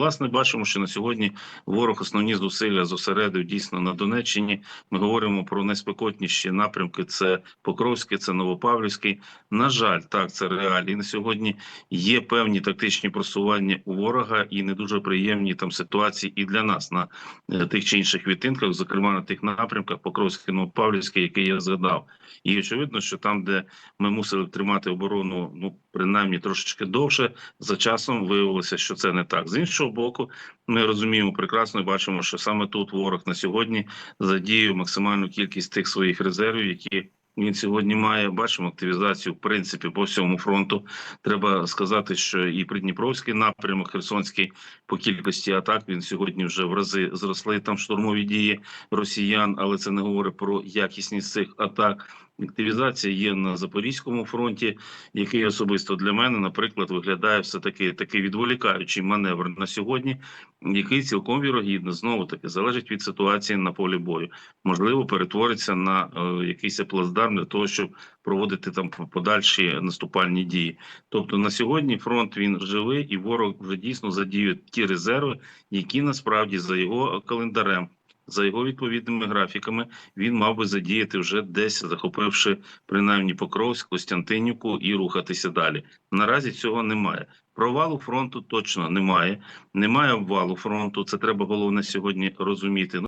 Власне, бачимо, що на сьогодні ворог основні зусилля зосередив дійсно на Донеччині. Ми говоримо про найспекотніші напрямки: це Покровське, це Новопавлівський. На жаль, так це реалії. На сьогодні є певні тактичні просування у ворога і не дуже приємні там ситуації і для нас на е, тих чи інших відтинках, зокрема на тих напрямках Покровське, Новопавлівське, який я згадав. І очевидно, що там, де ми мусили тримати оборону, ну принаймні трошечки довше, за часом виявилося, що це не так. З іншого боку, ми розуміємо прекрасно і бачимо, що саме тут ворог на сьогодні задіяв максимальну кількість тих своїх резервів, які він сьогодні має. Бачимо активізацію в принципі по всьому фронту. Треба сказати, що і Придніпровський напрямок, Херсонський по кількості атак він сьогодні вже в рази зросли. Там штурмові дії росіян, але це не говорить про якісність цих атак. Активізація є на Запорізькому фронті, який особисто для мене, наприклад, виглядає все таки такий відволікаючий маневр на сьогодні, який цілком вірогідно знову таки залежить від ситуації на полі бою. Можливо, перетвориться на е, якийсь плацдарм для того, щоб проводити там подальші наступальні дії. Тобто на сьогодні фронт він живий, і ворог вже дійсно задіює ті резерви, які насправді за його календарем. За його відповідними графіками він мав би задіяти вже десь, захопивши принаймні Покровськ, Костянтинівку і рухатися далі. Наразі цього немає. Провалу фронту точно немає. Немає обвалу фронту. Це треба головне сьогодні розуміти.